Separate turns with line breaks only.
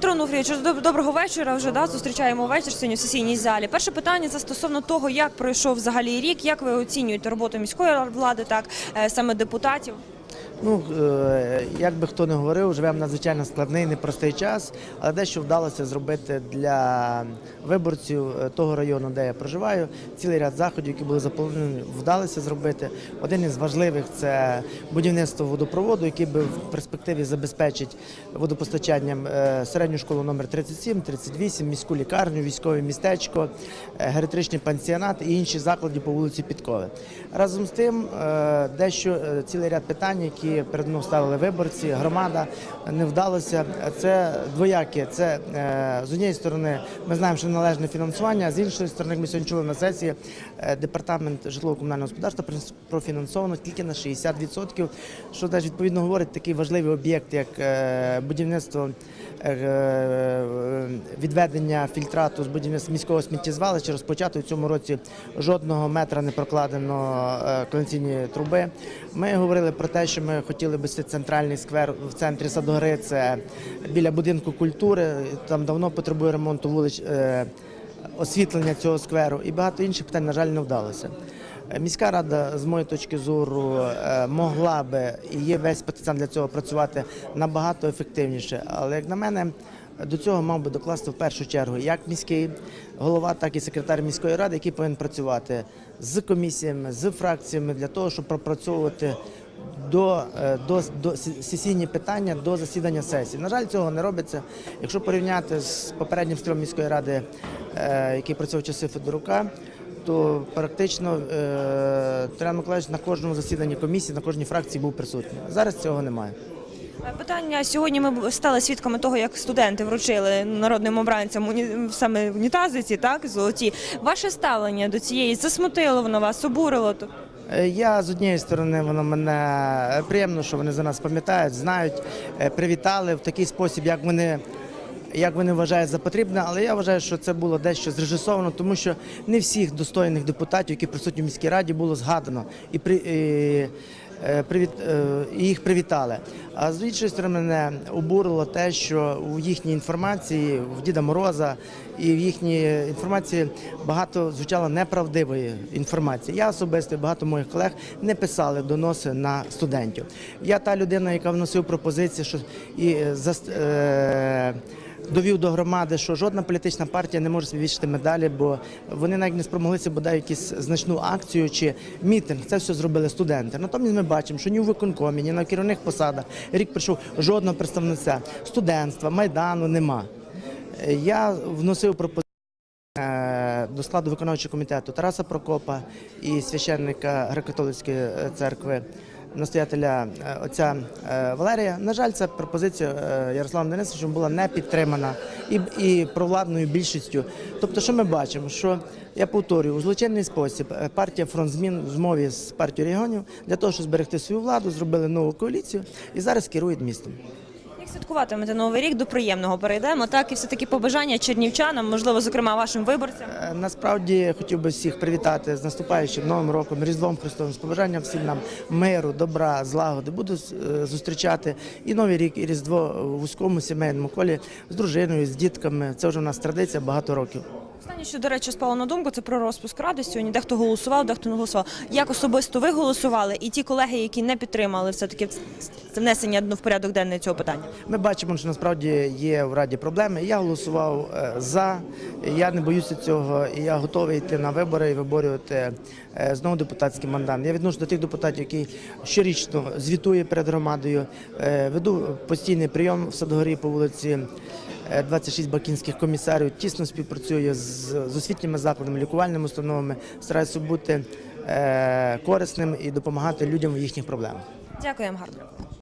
Петро Нуфрійович, доброго вечора. Вже да зустрічаємо вечір сьогодні в сесійній залі. Перше питання це стосовно того, як пройшов взагалі рік, як ви оцінюєте роботу міської влади, так е, саме депутатів.
Ну, е, як би хто не говорив, живемо надзвичайно складний, непростий час, але дещо вдалося зробити для виборців е, того району, де я проживаю. Цілий ряд заходів, які були заплановані, вдалося зробити. Один із важливих це будівництво водопроводу, який би в перспективі забезпечить водопостачанням е, середню школу номер 37, 38, міську лікарню, військове містечко, геріатричний пансіонат і інші заклади по вулиці Підкови. Разом з тим, дещо цілий ряд питань, які перед мною ставили виборці, громада не вдалося. Це двояке. Це е, з однієї сторони, ми знаємо, що належне фінансування, з іншої сторони, як ми сьогодні чули на сесії, е, департамент житлово-комунального господарства профінансовано тільки на 60%, що теж відповідно говорить такий важливий об'єкт, як е, будівництво відведення фільтрату з будівництва міського сміттєзвалища розпочато в цьому році жодного метра не прокладено кондиційні труби. Ми говорили про те, що ми хотіли би центральний сквер в центрі Садогори, це біля будинку культури. Там давно потребує ремонту вулиць. е, Освітлення цього скверу і багато інших питань, на жаль, не вдалося. Міська рада, з моєї точки зору, е, могла би і є весь потенціал для цього працювати набагато ефективніше. Але як на мене, до цього мав би докласти в першу чергу як міський голова, так і секретар міської ради, який повинен працювати з комісіями, з фракціями для того, щоб пропрацьовувати до, е, до, до сесійні питання до засідання сесії. На жаль, цього не робиться. Якщо порівняти з попереднім стрілом міської ради, е, який працював часи Федорука, то практично е, Таран Миколаївич на кожному засіданні комісії, на кожній фракції був присутній. Зараз цього немає.
Питання сьогодні ми стали свідками того, як студенти вручили народним обранцям саме унітази ці, так золоті. Ваше ставлення до цієї засмутило воно вас, обурило
Я з однієї сторони, воно мене е, приємно, що вони за нас пам'ятають, знають, е, привітали в такий спосіб, як вони. Як вони вважають за потрібне, але я вважаю, що це було дещо зрежисовано, тому що не всіх достойних депутатів, які присутні в міській раді, було згадано і при і, е, привіт, е, їх привітали. А з іншої сторони, мене обурило те, що у їхній інформації, в Діда Мороза і в їхній інформації багато звучало неправдивої інформації. Я особисто і багато моїх колег не писали доноси на студентів. Я та людина, яка вносив пропозиції, що і е, зас- е, довів до громади, що жодна політична партія не може вішати медалі, бо вони навіть не спромоглися бодай якусь значну акцію чи мітинг. Це все зробили студенти. Натомість ми бачимо, що ні в виконкомі, ні на керівних посадах рік прийшов жодного представниця студентства, майдану нема. Я вносив пропозицію. е, До складу виконавчого комітету Тараса Прокопа і священника греко-католицької е, церкви, настоятеля е, отця е, Валерія. На жаль, ця пропозиція е, Ярослава Денисовича була не підтримана і, і провладною більшістю. Тобто, що ми бачимо? Що я повторюю, у злочинний спосіб партія фронт змін в змові з партією регіонів для того, щоб зберегти свою владу, зробили нову коаліцію і зараз керують містом.
Святкуватимете новий рік? До приємного перейдемо. Так і все таки побажання чернівчанам, можливо, зокрема вашим виборцям.
Е, Насправді хотів би всіх привітати з наступаючим новим роком, Різдвом Христовим, з побажанням всім нам миру, добра, злагоди. Буду е, зустрічати і Новий рік, і Різдво в вузькому сімейному колі з дружиною, з дітками. Це вже у нас традиція багато років.
Останнє, що, до речі, спало на думку, це про розпуск ради сьогодні. Дехто голосував, дехто не голосував. Як особисто ви голосували, і ті колеги, які не підтримали все таки внесення в порядок денний цього питання.
Ми бачимо, що насправді є в раді проблеми. Я голосував е, за. Я не боюся цього, і я готовий йти на вибори і виборювати е, знову депутатський мандат. Я відношу до тих депутатів, які щорічно звітує перед громадою. Е, Веду постійний прийом в Садгорі по вулиці. Е, 26 бакінських комісарів тісно співпрацює з, освітніми закладами, лікувальними установами, стараюся бути е, корисним і допомагати людям в їхніх проблемах.
Дякуємо гарно.